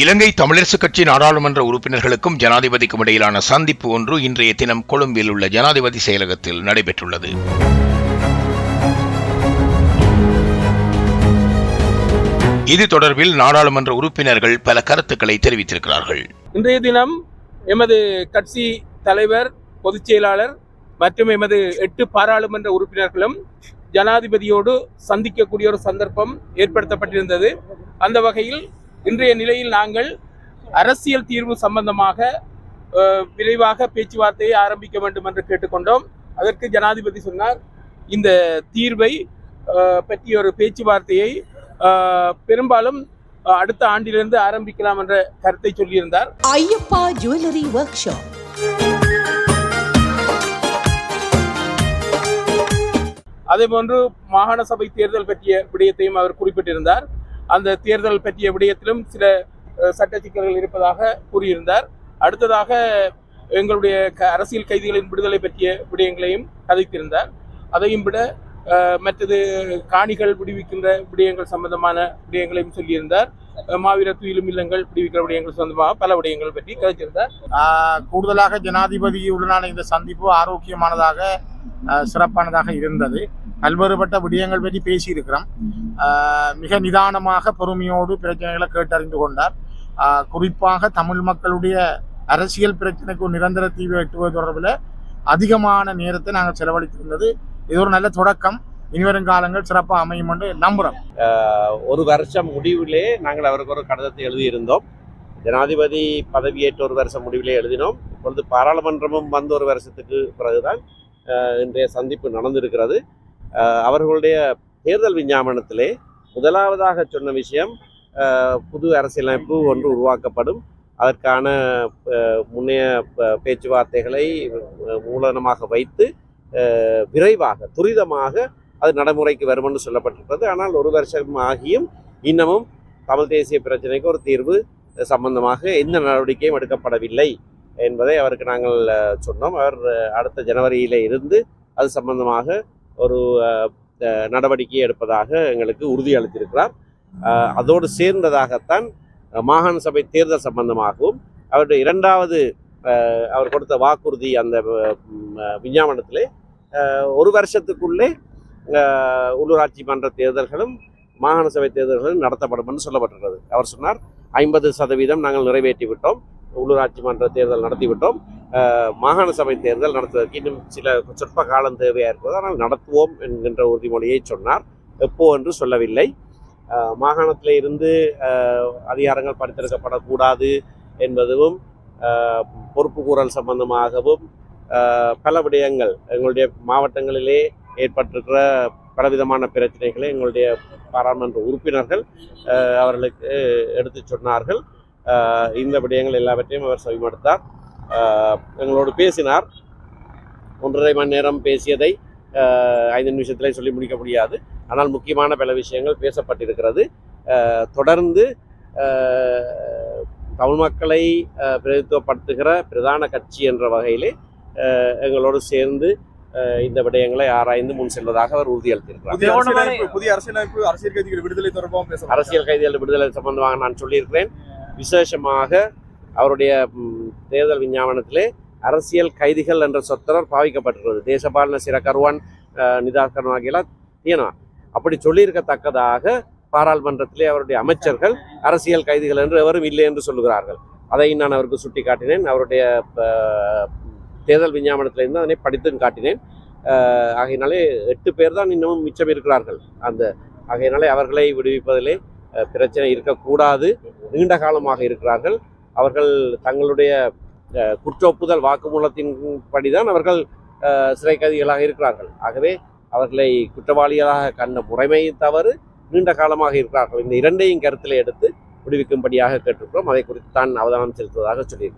இலங்கை தமிழரசுக் கட்சி நாடாளுமன்ற உறுப்பினர்களுக்கும் ஜனாதிபதிக்கும் இடையிலான சந்திப்பு ஒன்று இன்றைய தினம் கொழும்பில் உள்ள ஜனாதிபதி செயலகத்தில் நடைபெற்றுள்ளது. இது தொடர்பில் நாடாளுமன்ற உறுப்பினர்கள் பல கருத்துக்களை தெரிவித்திருக்கிறார்கள். இன்றைய தினம் எமது கட்சி தலைவர் பொதுச் செயலாளர் மற்றும் எமது எட்டு பாராளுமன்ற உறுப்பினர்களும் ஜனாதிபதியோடு சந்திக்கக்கூடிய ஒரு சந்தர்ப்பம் ஏற்படுத்தப்பட்டிருந்தது. அந்த வகையில் இன்றைய நிலையில் நாங்கள் அரசியல் தீர்வு சம்பந்தமாக விரைவாக பேச்சுவார்த்தையை ஆரம்பிக்க வேண்டும் என்று கேட்டுக்கொண்டோம். அதற்கு ஜனாதிபதி சொன்னார் இந்த தீர்வை பற்றிய ஒரு பேச்சுவார்த்தையை பெரும்பாலும் அடுத்த ஆண்டிலிருந்து ஆரம்பிக்கலாம் என்ற கருத்தை சொல்லியிருந்தார். ஐயப்பா ஜுவல்லரி ஒர்க் ஷாப் அதே போன்று மாகாண சபை தேர்தல் பற்றிய விடயத்தையும் அவர் குறிப்பிட்டிருந்தார். அந்த தேர்தல் பற்றிய விடயத்திலும் சில சட்ட சிக்கல்கள் இருப்பதாக கூறியிருந்தார். அடுத்ததாக எங்களுடைய க- அரசியல் கைதிகளின் விடுதலை பற்றிய விடயங்களையும் கதைத்திருந்தார். அதையும் விட மற்றது காணிகள் விடுவிக்கின்ற விடயங்கள் சம்பந்தமான விடயங்களையும் சொல்லியிருந்தார். மாவீர துயிலும் இல்லங்கள் விடுவிக்கிற விடயங்கள் சம்பந்தமாக பல விடயங்கள் பற்றி கதைத்திருந்தார். கூடுதலாக ஜனாதிபதியுடனான இந்த சந்திப்பு ஆரோக்கியமானதாக சிறப்பானதாக இருந்தது. பல்வேறுபட்ட விடயங்கள் பற்றி பேசியிருக்கிறோம். மிக நிதானமாக பொறுமையோடு பிரச்சனைகளை கேட்டறிந்து கொண்டார். குறிப்பாக தமிழ் மக்களுடைய அரசியல் பிரச்சனைக்கு நிரந்தர தீர்வு எட்டுவது தொடர்பில் அதிகமான நேரத்தை நாங்கள் செலவழித்திருந்தது. இது ஒரு நல்ல தொடக்கம். இனிவரும் காலங்கள் சிறப்பாக அமையும் என்று நம்புகிறோம் ஒரு வருஷம் முடிவிலே நாங்கள் அவருக்கு ஒரு கடிதத்தை எழுதியிருந்தோம். ஜனாதிபதி பதவியேற்ற ஒரு வருஷம் முடிவிலே எழுதினோம். இப்பொழுது பாராளுமன்றமும் வந்து ஒரு வருஷத்துக்கு பிறகுதான் இன்றைய சந்திப்பு நடந்திருக்கிறது. அவர்களுடைய தேர்தல் விஞ்ஞாபனத்திலே முதலாவதாக சொன்ன விஷயம் புது அரசியலமைப்பு ஒன்று உருவாக்கப்படும். அதற்கான முன்னைய பேச்சுவார்த்தைகளை மூலனமாக வைத்து விரைவாக துரிதமாக அது நடைமுறைக்கு வரும் என்று சொல்லப்பட்டிருக்கிறது. ஆனால் ஒரு வருஷம் ஆகியும் இன்னமும் தமிழ் தேசிய பிரச்சனைக்கு ஒரு தீர்வு சம்பந்தமாக எந்த நடவடிக்கையும் எடுக்கப்படவில்லை என்பதை அவருக்கு நாங்கள் சொன்னோம். அவர் அடுத்த ஜனவரியில இருந்து அது சம்பந்தமாக ஒரு நடவடிக்கை எடுப்பதாக எங்களுக்கு உறுதியளித்திருக்கிறார் அதோடு சேர்ந்ததாகத்தான் மாகாண சபை தேர்தல் சம்பந்தமாகவும் அவருடைய இரண்டாவது அவர் கொடுத்த வாக்குறுதி அந்த விஞ்ஞாபனத்திலே ஒரு வருஷத்துக்குள்ளே உள்ளூராட்சி மன்ற தேர்தல்களும் மாகாண சபை தேர்தல்களும் நடத்தப்படும் என்று சொல்லப்பட்டிருக்கிறது. அவர் சொன்னார் ஐம்பது சதவீதம் நாங்கள் நிறைவேற்றி விட்டோம் உள்ளூராட்சி மன்ற தேர்தல் நடத்திவிட்டோம். மாகாண சபை தேர்தல் நடத்துவதற்கு இன்னும் சில சொற்ப காலம் தேவையாக இருப்பது. ஆனால் நடத்துவோம் என்கின்ற உறுதிமொழியை சொன்னார். எப்போ என்று சொல்லவில்லை. மாகாணத்தில் இருந்து அதிகாரங்கள் பரிந்துரைக்கப்படக்கூடாது என்பதும் பொறுப்பு கூறல் சம்பந்தமாகவும் பல விடயங்கள் எங்களுடைய மாவட்டங்களிலே ஏற்பட்டிருக்கிற பலவிதமான பிரச்சனைகளை எங்களுடைய பாராளுமன்ற உறுப்பினர்கள் அவர்களுக்கு எடுத்து சொன்னார்கள். இந்த விடயங்கள் எல்லாவற்றையும் அவர் செவிமடுத்தார். எங்களோடு பேசினார். ஒன்றரை மணி நேரம் பேசியதை ஐந்து நிமிஷத்திலே சொல்லி முடிக்க முடியாது. ஆனால் முக்கியமான பல விஷயங்கள் பேசப்பட்டிருக்கிறது. அஹ், தொடர்ந்து தமிழ் மக்களை பிரதித்துவப்படுத்துகிற பிரதான கட்சி என்ற வகையிலே எங்களோடு சேர்ந்து இந்த விடயங்களை ஆராய்ந்து முன் செல்வதாக அவர் உறுதியளித்திருக்கிறார். புதிய அரசியலமைப்பு அரசியல் கைதிகள் விடுதலை தொடர்பாகவும் பேச அரசியல் கைதிகள் விடுதலை சம்பந்தமாக நான் சொல்லியிருக்கிறேன். விசேஷமாக அவருடைய தேர்தல் விஞ்ஞாபனத்திலே அரசியல் கைதிகள் என்ற சொற்றொடர் பாவிக்கப்பட்டிருக்கிறது. தேசபாலன சிற கருவான் நிதாகரனாகியெல்லாம் தீனா அப்படி சொல்லியிருக்கத்தக்கதாக பாராளுமன்றத்திலே அவருடைய அமைச்சர்கள் அரசியல் கைதிகள் என்று எவரும் இல்லை என்று சொல்லுகிறார்கள். அதை நான் அவருக்கு சுட்டி காட்டினேன் அவருடைய தேர்தல் விஞ்ஞாபனத்திலிருந்து அதனை படித்தும் காட்டினேன். ஆகையினாலே எட்டு பேர் தான் இன்னமும் மிச்சம் இருக்கிறார்கள். அந்த ஆகையினாலே அவர்களை விடுவிப்பதிலே பிரச்சனை இருக்கக்கூடாது. நீண்ட காலமாக இருக்கிறார்கள். அவர்கள் தங்களுடைய குற்றொப்புதல் குற்ற ஒப்புதல் வாக்குமூலத்தின் படிதான் அவர்கள் சிறை கைதிகளாக இருக்கிறார்கள். ஆகவே அவர்களை குற்றவாளிகளாக கண்ட முறைமை தவறு நீண்ட காலமாக இருக்கிறார்கள். இந்த இரண்டையும் கருத்தில் எடுத்து விடுவிக்கும்படியாக கேட்டிருக்கிறோம் அதை குறித்து தான் அவதானம் செலுத்துவதாக சொல்லியிருக்கிறார்.